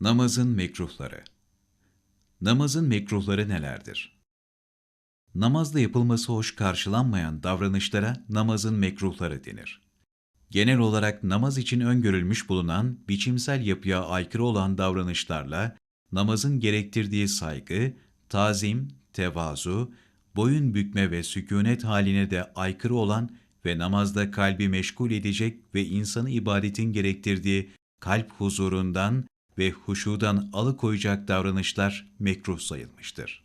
Namazın mekruhları Namazın mekruhları nelerdir? Namazda yapılması hoş karşılanmayan davranışlara namazın mekruhları denir. Genel olarak namaz için öngörülmüş bulunan biçimsel yapıya aykırı olan davranışlarla namazın gerektirdiği saygı, tazim, tevazu, boyun bükme ve sükunet haline de aykırı olan ve namazda kalbi meşgul edecek ve insanı ibadetin gerektirdiği kalp huzurundan ve huşudan alıkoyacak davranışlar mekruh sayılmıştır.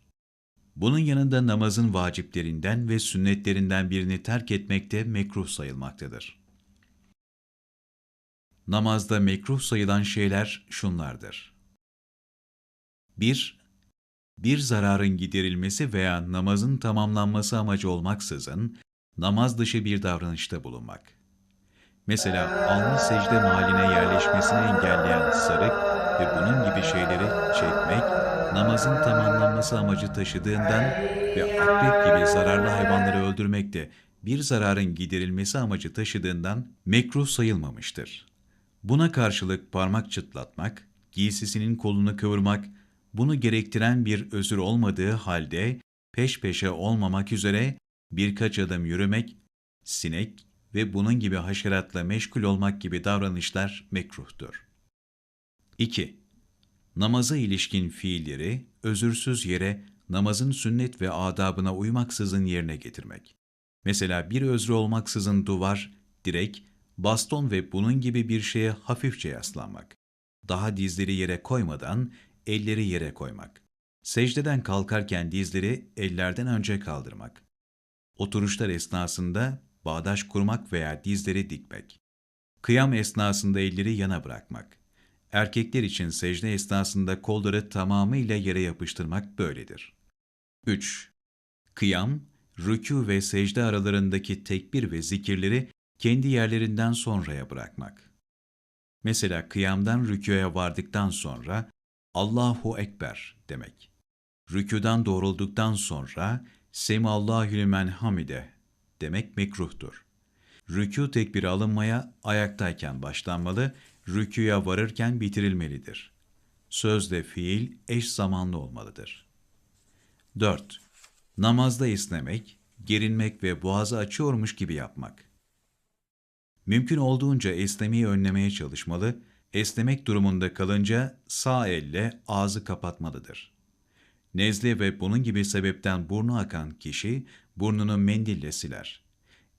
Bunun yanında namazın vaciplerinden ve sünnetlerinden birini terk etmek de mekruh sayılmaktadır. Namazda mekruh sayılan şeyler şunlardır. 1. Bir zararın giderilmesi veya namazın tamamlanması amacı olmaksızın namaz dışı bir davranışta bulunmak. Mesela alnı secde mahalline yerleşmesini engelleyen sarık ve bunun gibi şeyleri çekmek, namazın tamamlanması amacı taşıdığından ve akrep gibi zararlı hayvanları öldürmek de bir zararın giderilmesi amacı taşıdığından mekruh sayılmamıştır. Buna karşılık parmak çıtlatmak, giysisinin kolunu kıvırmak, bunu gerektiren bir özür olmadığı halde peş peşe olmamak üzere birkaç adım yürümek, sinek ve bunun gibi haşeratla meşgul olmak gibi davranışlar mekruhtur. 2. Namaza ilişkin fiilleri özürsüz yere namazın sünnet ve adabına uymaksızın yerine getirmek. Mesela bir özrü olmaksızın duvar, direk, baston ve bunun gibi bir şeye hafifçe yaslanmak. Daha dizleri yere koymadan elleri yere koymak. Secdeden kalkarken dizleri ellerden önce kaldırmak. Oturuşlar esnasında bağdaş kurmak veya dizleri dikmek. Kıyam esnasında elleri yana bırakmak. Erkekler için secde esnasında kolları tamamıyla yere yapıştırmak böyledir. 3. Kıyam, rükû ve secde aralarındaki tekbir ve zikirleri kendi yerlerinden sonraya bırakmak. Mesela kıyamdan rükûya vardıktan sonra Allahu Ekber demek. Rükûdan doğrulduktan sonra Semallahu limen hamide demek mekruhtur. Rükû tekbiri alınmaya ayaktayken başlanmalı, rükûya varırken bitirilmelidir. Sözle fiil eş zamanlı olmalıdır. 4. Namazda esnemek, gerinmek ve boğazı açıyormuş gibi yapmak. Mümkün olduğunca esnemeyi önlemeye çalışmalı, esnemek durumunda kalınca sağ elle ağzı kapatmalıdır. Nezle ve bunun gibi sebepten burnu akan kişi burnunu mendille siler.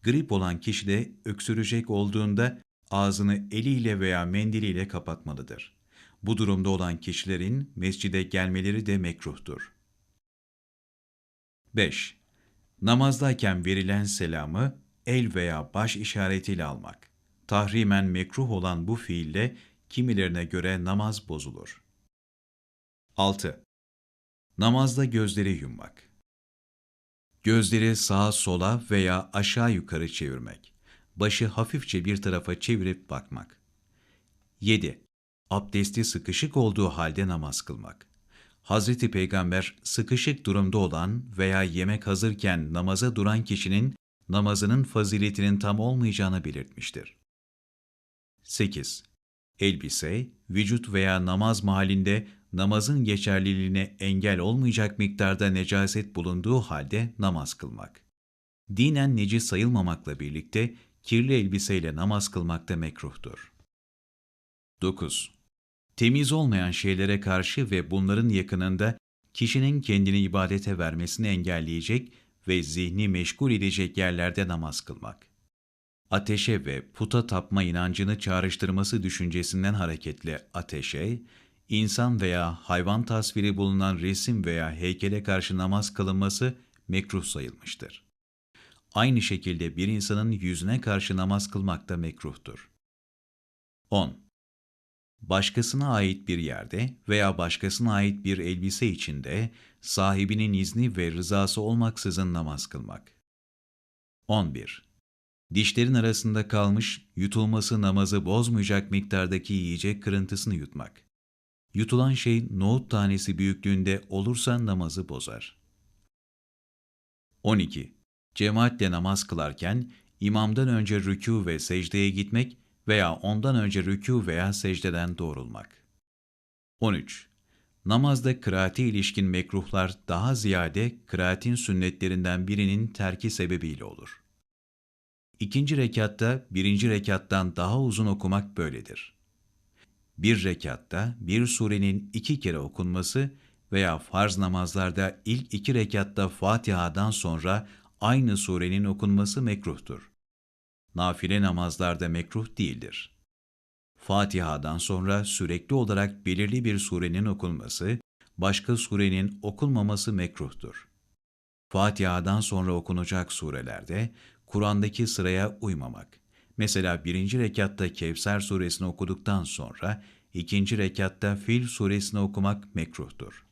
Grip olan kişi de öksürecek olduğunda ağzını eliyle veya mendiliyle kapatmalıdır. Bu durumda olan kişilerin mescide gelmeleri de mekruhtur. 5. Namazdayken verilen selamı el veya baş işaretiyle almak. Tahrimen mekruh olan bu fiille kimilerine göre namaz bozulur. 6. Namazda gözleri yummak. Gözleri sağa sola veya aşağı yukarı çevirmek. Başı hafifçe bir tarafa çevirip bakmak. 7. Abdesti sıkışık olduğu halde namaz kılmak. Hazreti Peygamber sıkışık durumda olan veya yemek hazırken namaza duran kişinin namazının faziletinin tam olmayacağını belirtmiştir. 8. Elbise, vücut veya namaz mahallinde namazın geçerliliğine engel olmayacak miktarda necaset bulunduğu halde namaz kılmak. Dinen necis sayılmamakla birlikte kirli elbiseyle namaz kılmak da mekruhtur. 9. Temiz olmayan şeylere karşı ve bunların yakınında kişinin kendini ibadete vermesini engelleyecek ve zihni meşgul edecek yerlerde namaz kılmak. Ateşe ve puta tapma inancını çağrıştırması düşüncesinden hareketle ateşe, insan veya hayvan tasviri bulunan resim veya heykele karşı namaz kılınması mekruh sayılmıştır. Aynı şekilde bir insanın yüzüne karşı namaz kılmak da mekruhtur. 10. Başkasına ait bir yerde veya başkasına ait bir elbise içinde sahibinin izni ve rızası olmaksızın namaz kılmak. 11. Dişlerin arasında kalmış, yutulması namazı bozmayacak miktardaki yiyecek kırıntısını yutmak. Yutulan şey nohut tanesi büyüklüğünde olursa namazı bozar. 12. Cemaatle namaz kılarken imamdan önce rükû ve secdeye gitmek veya ondan önce rükû veya secdeden doğrulmak. 13. Namazda kıraate ilişkin mekruhlar daha ziyade kıraatin sünnetlerinden birinin terki sebebiyle olur. İkinci rekatta birinci rekattan daha uzun okumak böyledir. Bir rekatta bir surenin iki kere okunması veya farz namazlarda ilk iki rekatta Fatiha'dan sonra aynı surenin okunması mekruhtur. Nafile namazlarda mekruh değildir. Fatiha'dan sonra sürekli olarak belirli bir surenin okunması, başka surenin okunmaması mekruhtur. Fatiha'dan sonra okunacak surelerde Kur'an'daki sıraya uymamak. Mesela birinci rekatta Kevser suresini okuduktan sonra ikinci rekatta Fil suresini okumak mekruhtur.